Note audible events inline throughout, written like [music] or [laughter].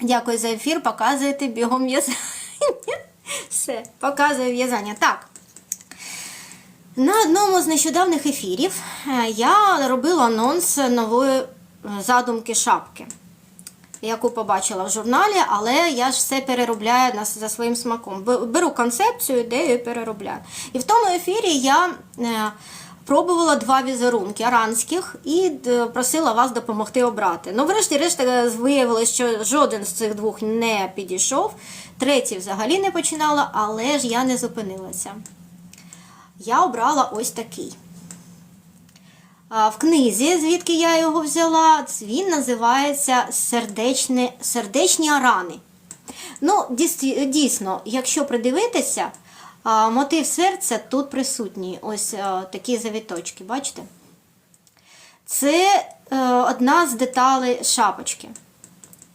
Дякую за ефір. Показуєте бігом в'язання. [laughs] Все, показую в'язання. Так. На одному з нещодавних ефірів е, я робила анонс нової е, задумки шапки, яку побачила в журналі, але я ж все переробляю за своїм смаком. Беру концепцію, ідею і переробляю. І в тому ефірі я е, пробувала два візерунки аранських і просила вас допомогти обрати. Ну, врешті-решт е, виявилось, що жоден з цих двох не підійшов, третій взагалі не починала, але ж я не зупинилася я обрала ось такий. В книзі, звідки я його взяла, він називається сердечні, Сердечні рани. Ну, дійсно, якщо придивитися, мотив серця тут присутній. Ось такі завіточки, бачите? Це е, одна з деталей шапочки.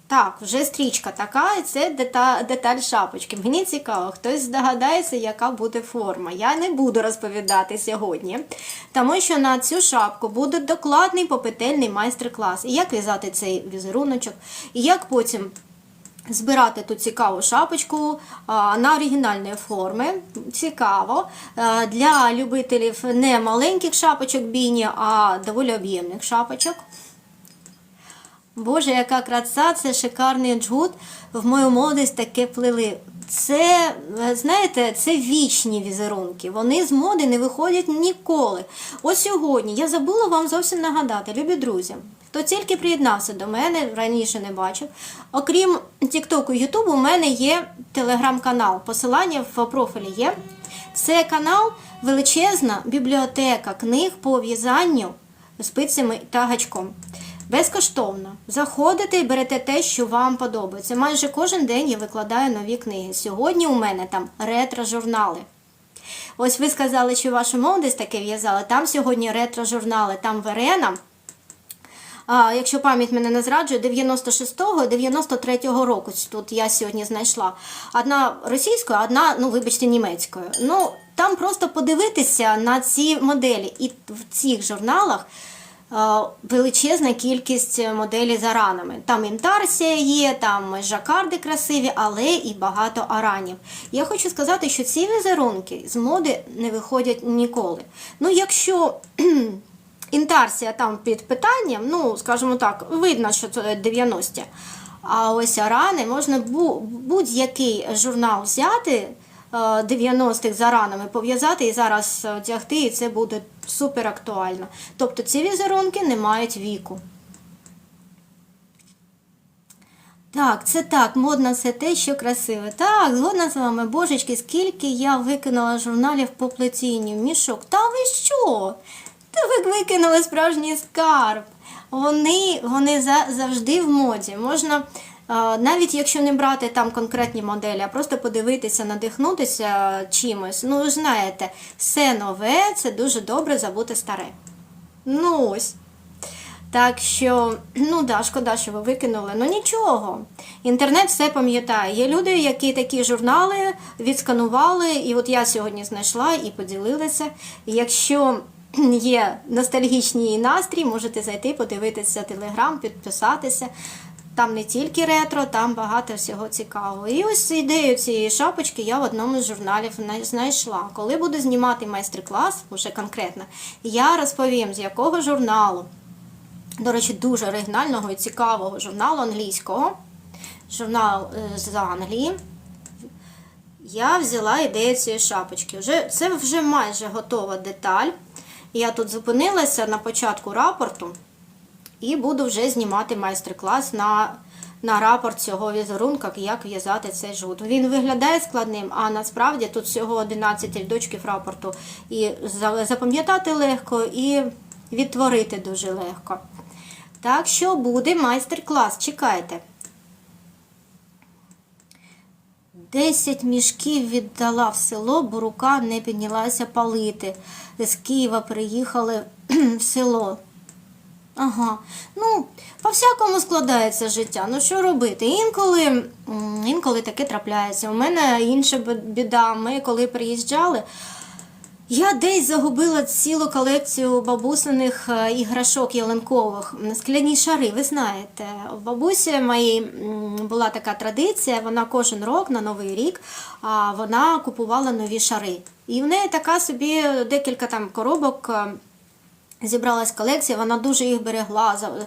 Так, вже стрічка така, це деталь, деталь шапочки. Мені цікаво, хтось здогадається, яка буде форма. Я не буду розповідати сьогодні, тому що на цю шапку буде докладний попетельний майстер-клас. І як в'язати цей візеруночок, і як потім збирати ту цікаву шапочку на оригінальної форми. Цікаво. Для любителів не маленьких шапочок бійні, а доволі об'ємних шапочок. Боже, яка краса, це шикарний джгут. В мою молодість таке плели. Це, знаєте, це вічні візерунки. Вони з моди не виходять ніколи. Ось сьогодні я забула вам зовсім нагадати, любі друзі. Хто тільки приєднався до мене, раніше не бачив. Окрім Тіктоку і Ютубу, у мене є телеграм-канал. Посилання в профілі є. Це канал величезна бібліотека книг по в'язанню спицями та гачком. Безкоштовно. Заходите і берете те, що вам подобається. Майже кожен день я викладаю нові книги. Сьогодні у мене там ретро-журнали. Ось ви сказали, що вашу молодість таке в'язали. Там сьогодні ретро-журнали, там Верена. А, якщо пам'ять мене не зраджує, 96-го і 93-го року тут я сьогодні знайшла. Одна російською, одна, ну вибачте, німецькою. Ну, там просто подивитися на ці моделі. І в цих журналах величезна кількість моделей з аранами. Там інтарсія є, там жакарди красиві, але і багато аранів. Я хочу сказати, що ці візерунки з моди не виходять ніколи. Ну, якщо [clears throat] інтарсія там під питанням, ну, скажімо так, видно, що це 90-ті. А ось арани можна будь-який журнал взяти 90-х з аранами, пов'язати і зараз одягти, і це буде супер актуально. Тобто ці візерунки не мають віку. Так, це так, модно це те, що красиве. Так, згодна з вами, божечки, скільки я викинула журналів по плетінню в мішок. Та ви що? Та ви викинули справжній скарб. Вони, вони за, завжди в моді. Можна, навіть якщо не брати там конкретні моделі, а просто подивитися, надихнутися чимось. Ну, знаєте, все нове це дуже добре забути старе. Ну ось. Так що, ну да, шкода, що ви викинули. Ну нічого. Інтернет все пам'ятає. Є люди, які такі журнали відсканували, і от я сьогодні знайшла і поділилася. Якщо є ностальгічний настрій, можете зайти, подивитися телеграм, підписатися. Там не тільки ретро, там багато всього цікавого. І ось ідею цієї шапочки я в одному з журналів най- знайшла. Коли буду знімати майстер-клас, уже конкретно, я розповім, з якого журналу. До речі, дуже оригінального і цікавого журналу англійського. Журнал е, з Англії. Я взяла ідею цієї шапочки. Вже, це вже майже готова деталь. Я тут зупинилася на початку рапорту і буду вже знімати майстер-клас на, на рапорт цього візерунка, як в'язати цей жут. Він виглядає складним, а насправді тут всього 11 рядочків рапорту. І запам'ятати легко, і відтворити дуже легко. Так що буде майстер-клас, чекайте. 10 мішків віддала в село, бо рука не піднялася палити. З Києва приїхали [clears throat] в село. Ага. Ну, по-всякому складається життя. Ну що робити? Інколи, інколи таке трапляється. У мене інша біда. Ми коли приїжджали, я десь загубила цілу колекцію бабусиних е, іграшок ялинкових, скляні шари. Ви знаєте, у бабусі моїй була така традиція. Вона кожен рок на новий рік вона купувала нові шари. І в неї така собі декілька там коробок. Зібралась колекція, вона дуже їх берегла,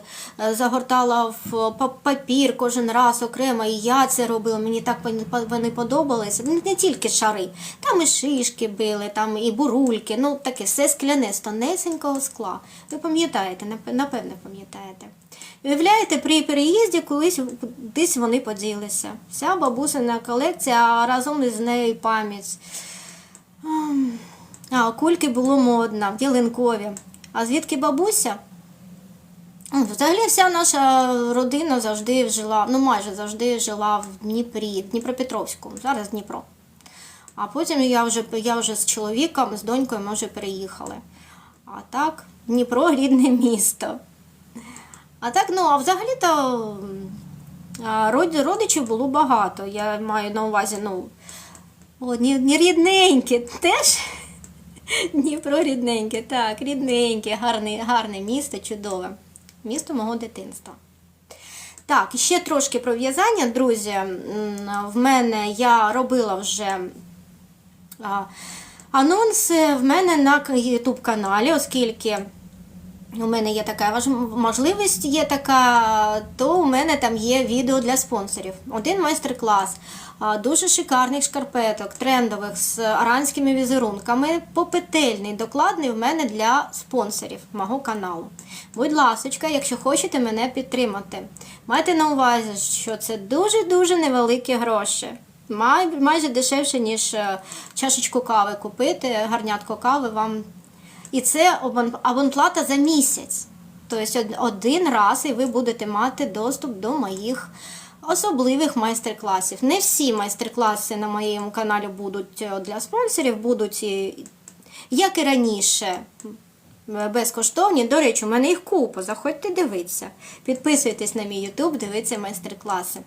е, загортала в папір кожен раз окремо, і я це робила. Мені так вони- подобалися. Не тільки шари, там і шишки били, там і бурульки, ну таке все скляне з тонесенького скла. Ви пам'ятаєте, нап- напевне пам'ятаєте. Уявляєте, при переїзді колись десь вони поділися. Вся бабусина колекція, а разом із нею пам'ять. А, кульки було модно, ялинкові. А звідки бабуся? Взагалі вся наша родина завжди жила, ну майже завжди жила в Дніпрі, Дніпропетровську, зараз Дніпро. А потім я вже, я вже з чоловіком, з донькою ми вже переїхали. А так, Дніпро рідне місто. А так, ну, а взагалі-то родичів було багато. Я маю на увазі, ну, рідненькі, теж [laughs] Дніпро рідненьке, так, рідненьке, гарне, гарне місто, чудове. Місто мого дитинства. Так, ще трошки про в'язання, друзі. В мене я робила вже а, анонси в мене на YouTube каналі, оскільки у мене є така можливість, є така, то у мене там є відео для спонсорів. Один майстер-клас дуже шикарних шкарпеток, трендових з аранськими візерунками, попетельний, докладний в мене для спонсорів мого каналу. Будь ласочка, якщо хочете мене підтримати, майте на увазі, що це дуже-дуже невеликі гроші. Май- Майже дешевше, ніж е, чашечку кави купити, гарнятко кави вам і це абонплата за місяць. Тобто один раз і ви будете мати доступ до моїх особливих майстер-класів. Не всі майстер-класи на моєму каналі будуть е, для спонсорів, будуть, як і раніше, безкоштовні. До речі, у мене їх купа. Заходьте дивитися. Підписуйтесь на мій YouTube, дивіться майстер-класи.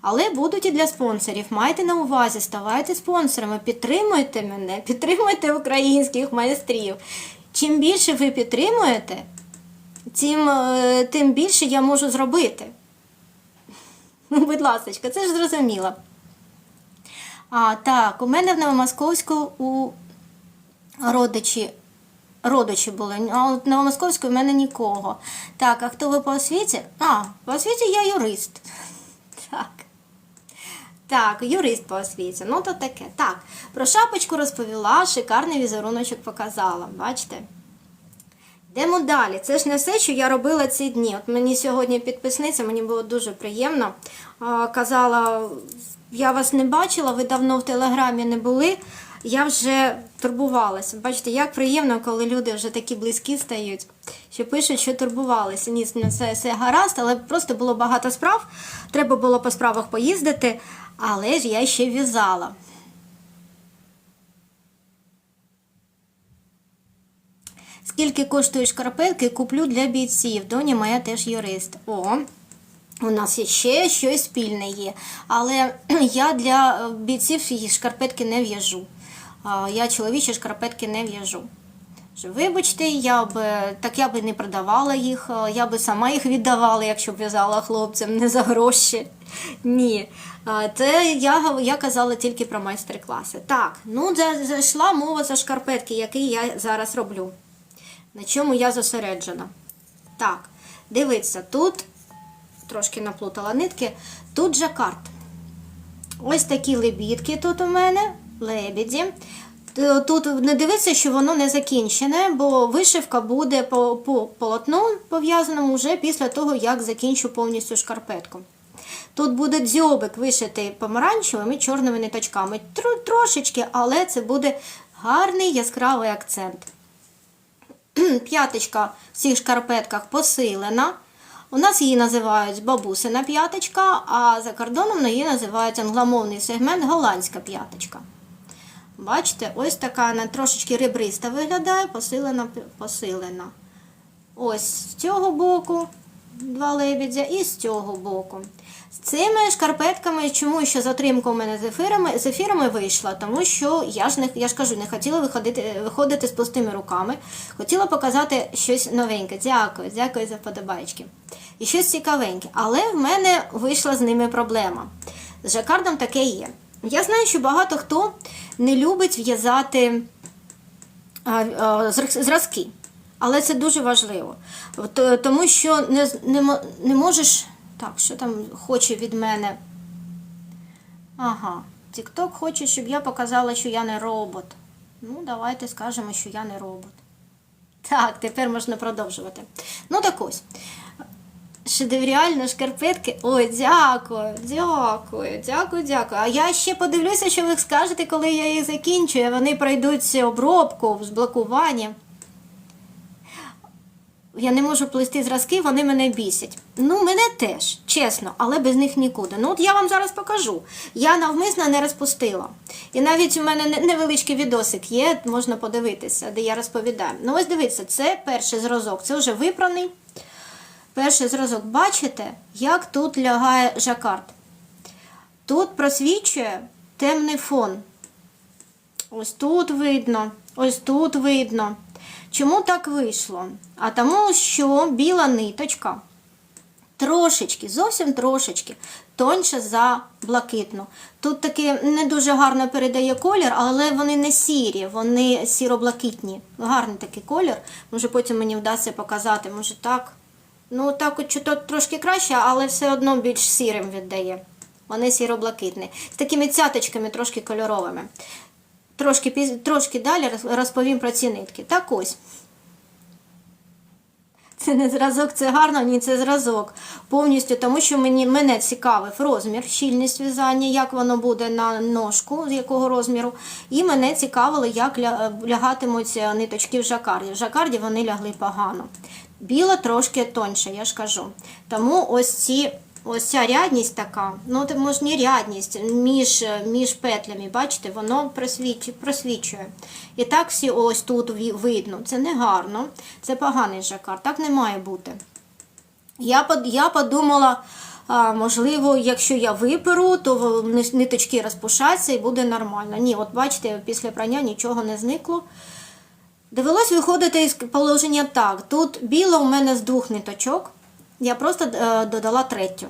Але будуть і для спонсорів. Майте на увазі, ставайте спонсорами, підтримуйте мене, [laughs] підтримуйте українських майстрів. Чим більше ви підтримуєте, тим, е, тим більше я можу зробити. Ну, Будь ласка, це ж зрозуміло. А, так, у мене в Новомосковську у родичі. Родичі були, а в Новомосковську в мене нікого. Так, а хто ви по освіті? А, по освіті я юрист. Так. Так, юрист по освіті. Ну, то таке. Так, про шапочку розповіла, шикарний візеруночок показала. Бачите? Йдемо далі. Це ж не все, що я робила ці дні. От мені сьогодні підписниця, мені було дуже приємно. Казала, я вас не бачила, ви давно в телеграмі не були. Я вже турбувалася. Бачите, як приємно, коли люди вже такі близькі стають, що пишуть, що турбувалися. Ні, не все, все гаразд, але просто було багато справ. Треба було по справах поїздити, але ж я ще в'язала. Скільки коштують шкарпетки, куплю для бійців. Доня моя теж юрист. О, у нас ще щось спільне є. Але [clears throat] я для е, бійців шкарпетки не в'яжу. Я чоловічі шкарпетки не в'яжу. Вибачте, я б так я би не продавала їх, я би сама їх віддавала, якщо б в'язала хлопцям не за гроші. [laughs] Ні. Це я, я казала тільки про майстер-класи. Так, ну зайшла мова за шкарпетки, які я зараз роблю. На чому я зосереджена. Так, дивіться, тут трошки наплутала нитки, тут жакард. Ось такі лебідки тут у мене, лебіді. Тут не дивіться, що воно не закінчене, бо вишивка буде по, по полотну пов'язаному вже після того, як закінчу повністю шкарпетку. Тут буде дзьобик вишитий помаранчевими чорними ниточками. Тро- Трошечки, але це буде гарний яскравий акцент. [clears throat] П'яточка в цих шкарпетках посилена. У нас її називають бабусина п'яточка, а за кордоном її називають англомовний сегмент голландська п'яточка. Бачите, ось така вона трошечки ребриста виглядає, посилена, посилена. Ось з цього боку два лебедя і з цього боку. З цими шкарпетками, чому ще затримка у мене з ефірами, з ефірами вийшла? Тому що я ж не я ж кажу, не хотіла виходити, виходити з пустими руками. Хотіла показати щось новеньке. Дякую, дякую за подобайки. І щось цікавеньке. Але в мене вийшла з ними проблема. З жакардом таке є. Я знаю, що багато хто не любить в'язати зразки. Але це дуже важливо. Тому що не, не, не можеш. Так, що там хоче від мене? Ага, TikTok хоче, щоб я показала, що я не робот. Ну, давайте скажемо, що я не робот. Так, тепер можна продовжувати. Ну так ось. Шедевріально шкарпетки. Ой, дякую, дякую, дякую, дякую. А я ще подивлюся, що ви скажете, коли я їх закінчую. Вони пройдуть обробку, зблокування. Я не можу плести зразки, вони мене бісять. Ну, мене теж, чесно, але без них нікуди. Ну, от я вам зараз покажу. Я навмисно не розпустила. І навіть у мене невеличкий відосик є, можна подивитися, де я розповідаю. Ну, ось дивіться, це перший зразок, це вже випраний. Перший зразок, бачите, як тут лягає жакард. Тут просвічує темний фон. Ось тут видно, ось тут видно. Чому так вийшло? А тому, що біла ниточка трошечки, зовсім трошечки тоньше за блакитну. Тут таки не дуже гарно передає колір, але вони не сірі, вони сіро-блакитні. Гарний такий колір. Може потім мені вдасться показати, може так. Ну, так от чуток трошки краще, але все одно більш сірим віддає. Вони сіро-блакитні. З такими цяточками трошки кольоровими. Трошки, трошки далі розповім про ці нитки. Так ось. Це не зразок, це гарно, ні, це зразок. Повністю, тому що мені, мене цікавив розмір, щільність в'язання, як воно буде на ножку, з якого розміру. І мене цікавило, як ля- лягатимуть ниточки в жакарді. В жакарді вони лягли погано. Біла трошки тоньше, я ж кажу. Тому ось ці. Ось ця рядність така, ну це може не рядність між, між петлями, бачите, воно просвічує, просвічує. І так всі ось тут видно. Це не гарно, це поганий жакар, так не має бути. Я, я подумала, можливо, якщо я виперу, то ниточки розпушаться і буде нормально. Ні, от бачите, після прання нічого не зникло. Довелось виходити із положення так. Тут біло у мене з двох ниточок. Я просто е, додала третю.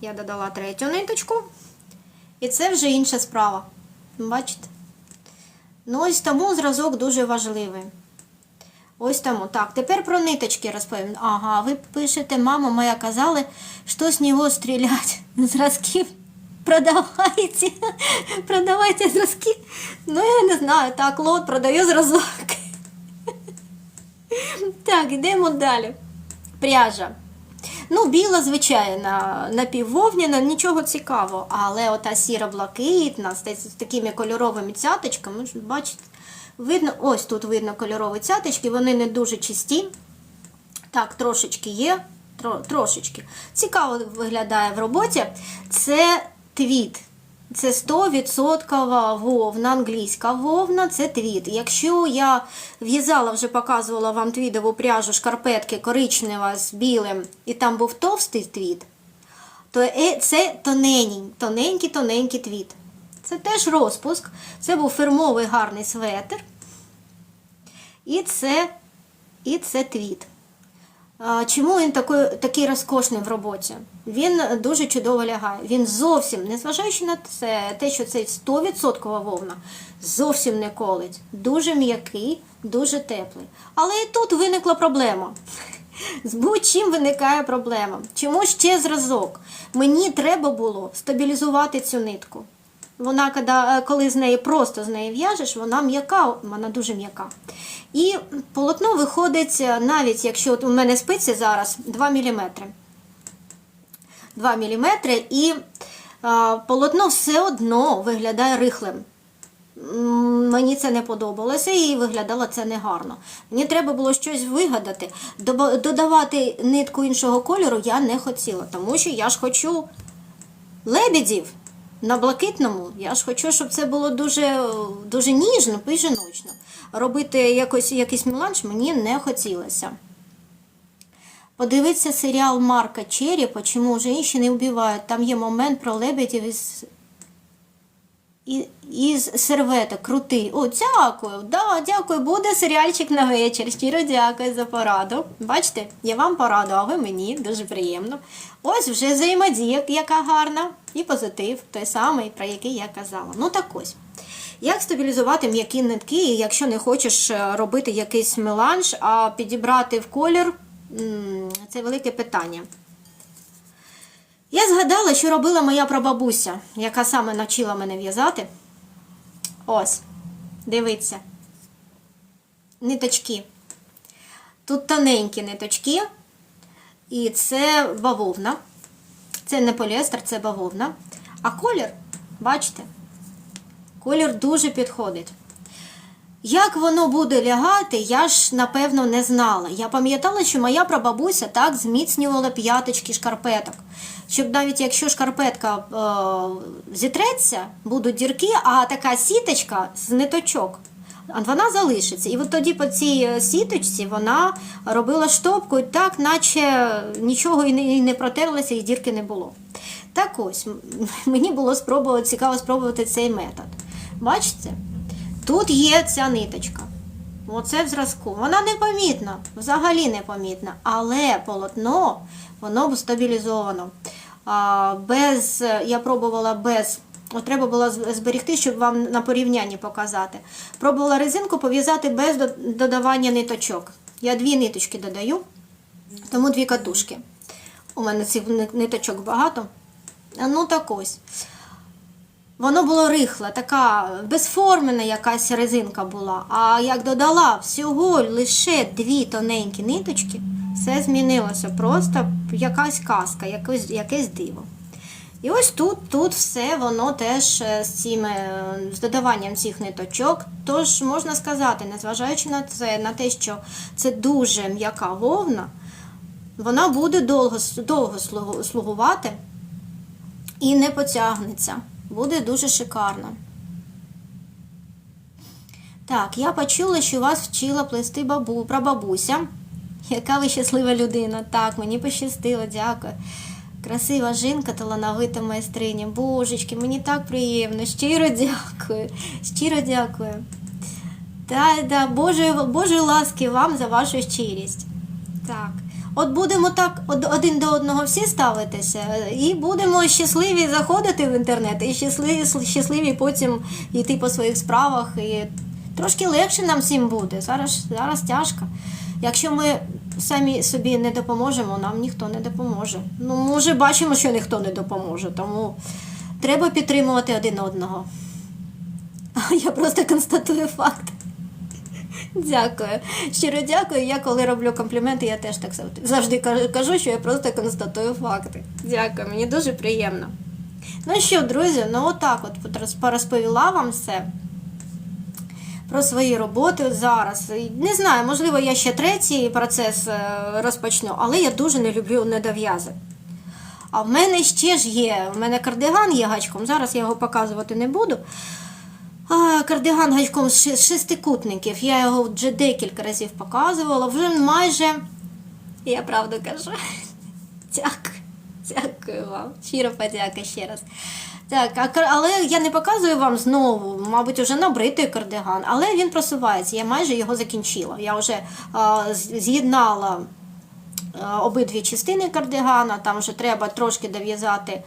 Я додала третю ниточку. І це вже інша справа. Бачите? Ну, ось тому зразок дуже важливий. Ось тому. Так, тепер про ниточки розповім. Ага, ви пишете, мама моя казали, що з нього стрілять. [laughs] Зразків продавайте. [laughs] Продавайте зразки. Ну, я не знаю, так, лот продаю зразок. [laughs] Так, йдемо далі. Пряжа. Ну, біла, звичайна, напіввовняна, нічого цікавого, але ота сіро-блакитна, з, такими кольоровими цяточками, бачите, видно, ось тут видно кольорові цяточки, вони не дуже чисті. Так, трошечки є, трошечки. Цікаво виглядає в роботі. Це твіт. Це 100% вовна, англійська вовна, це твіт. Якщо я в'язала, вже показувала вам твідову пряжу шкарпетки коричнева з білим, і там був товстий твіт, то е- це тоненький, тоненький, тоненький твіт. Це теж розпуск. Це був фірмовий гарний светр. І це, і це твіт. Чому він такий, такий розкошний в роботі? Він дуже чудово лягає. Він зовсім, незважаючи на це, те, що це 100% вовна, зовсім не колить. Дуже м'який, дуже теплий. Але і тут виникла проблема. З будь-чим виникає проблема. Чому ще зразок? Мені треба було стабілізувати цю нитку. Вона, коли, з неї просто з неї в'яжеш, вона м'яка, вона дуже м'яка. І полотно виходить, навіть якщо от у мене спиці зараз 2 мм. 2 мм і полотно все одно виглядає рихлим. Мені це не подобалося і виглядало це негарно. Мені треба було щось вигадати. Додавати нитку іншого кольору я не хотіла, тому що я ж хочу лебедів на блакитному. Я ж хочу, щоб це було дуже, дуже ніжно і жіночно. Робити якось, якийсь меланж мені не хотілося. Подивіться серіал Марка Черрі «Почему женщины убивают». Там є момент про лебедів із, із серветок. Крутий. О, дякую. Да, дякую. Буде серіальчик на вечір. Щиро дякую за пораду. Бачите, я вам пораду, а ви мені. Дуже приємно. Ось вже взаємодія, яка гарна. І позитив, той самий, про який я казала. Ну так ось. Як стабілізувати м'які нитки, якщо не хочеш е, робити якийсь меланж, а підібрати в колір це велике питання. Я згадала, що робила моя прабабуся, яка саме навчила мене в'язати. Ось, дивіться. Ниточки. Тут тоненькі ниточки, і це бавовна. Це не поліестер, це бавовна. А колір, бачите, колір дуже підходить. Як воно буде лягати, я ж напевно не знала. Я пам'ятала, що моя прабабуся так зміцнювала п'яточки шкарпеток. Щоб навіть якщо шкарпетка е, зітреться, будуть дірки, а така сіточка з ниточок, вона залишиться. І от тоді по цій е, сіточці вона робила штопку, так, наче нічого і не, і не протерлося, і дірки не було. Так ось, [laughs] мені було спробувати, цікаво спробувати цей метод. Бачите? Тут є ця ниточка. Оце в зразку. Вона непомітна, взагалі непомітна. Але полотно, воно стабілізовано. Без, я пробувала без. Треба було з- зберегти, щоб вам на порівнянні показати. Пробувала резинку пов'язати без додавання ниточок. Я дві ниточки додаю, тому дві катушки. У мене цих ниточок багато. Ну так ось. Воно було рихле, така безформена якась резинка була. А як додала всього лише дві тоненькі ниточки, все змінилося. Просто якась казка, якесь, якесь диво. І ось тут, тут все воно теж е, з цим е, з додаванням цих ниточок. Тож можна сказати, незважаючи на це, на те, що це дуже м'яка вовна, вона буде довго, довго слугувати і не потягнеться. Буде дуже шикарно. Так, я почула, що вас вчила плести бабу, прабабуся. Яка ви щаслива людина. Так, мені пощастило, дякую. Красива жінка, талановита майстриня. Божечки, мені так приємно. Щиро дякую. Щиро дякую. Та, да, Боже, Божої ласки вам за вашу щирість. Так. От будемо так один до одного всі ставитися, і будемо щасливі заходити в інтернет, і щасливі, щасливі потім йти по своїх справах. І трошки легше нам всім буде. Зараз, зараз тяжко. Якщо ми самі собі не допоможемо, нам ніхто не допоможе. Ну, ми вже бачимо, що ніхто не допоможе, тому треба підтримувати один одного. [laughs] Я просто констатую факт. Дякую. Щиро дякую. Я коли роблю компліменти, я теж так завжди- кажу- що я просто констатую факти. Дякую, мені дуже приємно. Ну що, друзі, ну отак от порозповіла вам все про свої роботи зараз. Не знаю, можливо, я ще третій процес е, розпочну, але я дуже не люблю недов'язи. А в мене ще ж є. В мене кардиган є гачком. Зараз я його показувати не буду. Кардиган гачком з шестикутників. Я його вже декілька разів показувала. Вже майже. Я правду кажу. [laughs] Дякую. Дякую вам. Щиро подяка ще раз. Так, але я не показую вам знову, мабуть, вже набритий кардиган, але він просувається. Я майже його закінчила. Я вже з'єднала обидві частини кардигана, там вже треба трошки дов'язати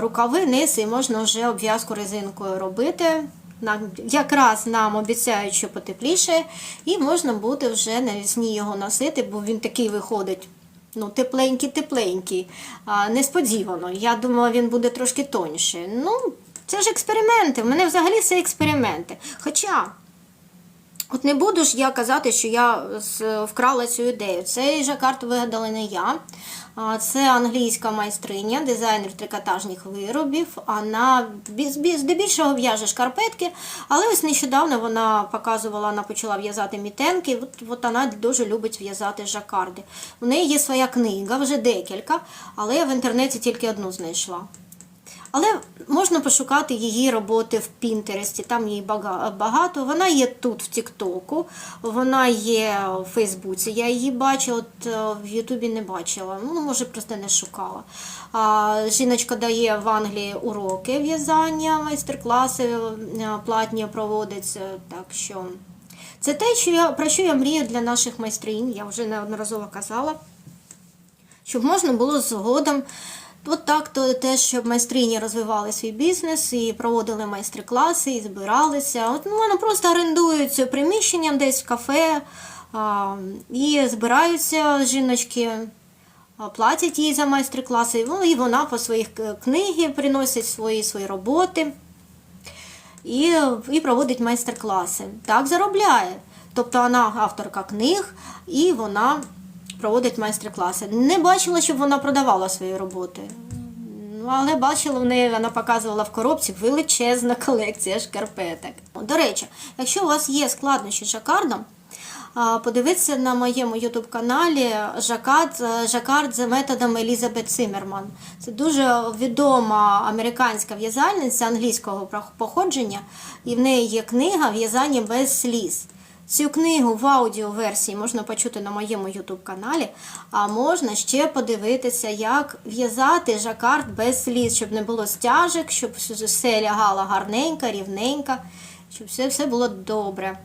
рукави, низ, і можна вже обв'язку резинкою робити. Якраз нам обіцяють, що потепліше, і можна буде вже навесні його носити, бо він такий виходить. Ну, тепленький-тепленький. Несподівано. Я думала, він буде трошки тоньше. Ну, це ж експерименти. В мене взагалі все експерименти. Хоча. От не буду ж я казати, що я вкрала цю ідею. Цей жакард вигадала не я. Це англійська майстриня, дизайнер трикотажних виробів. Вона бі- бі- здебільшого в'яже шкарпетки, але ось нещодавно вона показувала, вона почала в'язати мітенки. От, от вона дуже любить в'язати жакарди. У неї є своя книга, вже декілька, але я в інтернеті тільки одну знайшла. Але можна пошукати її роботи в Пінтересті, там її багато. Вона є тут, в Тіктоку, вона є в Фейсбуці. Я її бачу, от е, в Ютубі не бачила. Ну, може, просто не шукала. А, жіночка дає в Англії уроки в'язання, майстер-класи е, платні проводить. е, Так що це те, що я, про що я мрію для наших майстринь, я вже неодноразово казала щоб можна було згодом. От так, то теж, щоб майстрині розвивали свій бізнес і проводили майстер-класи, і збиралися. От ну, вони просто орендують приміщення десь в кафе а, і збираються жіночки, платять їй за майстер-класи, ну, і вона по своїх к- книги приносить свої, свої роботи і, і проводить майстер-класи. Так заробляє. Тобто вона авторка книг і вона проводить майстер-класи. Не бачила, щоб вона продавала свої роботи. Ну, але бачила в неї, вона показувала в коробці величезна колекція шкарпеток. До речі, якщо у вас є складнощі з жакардом, подивіться на моєму ютуб каналі Жакард, Жакард за методом Елізабет Циммерман. Це дуже відома американська в'язальниця англійського походження, і в неї є книга В'язання без сліз. Цю книгу в аудіоверсії можна почути на моєму ютуб каналі, а можна ще подивитися, як в'язати жакард без сліз, щоб не було стяжок, щоб все лягало гарненько, рівненько, щоб все, все було добре.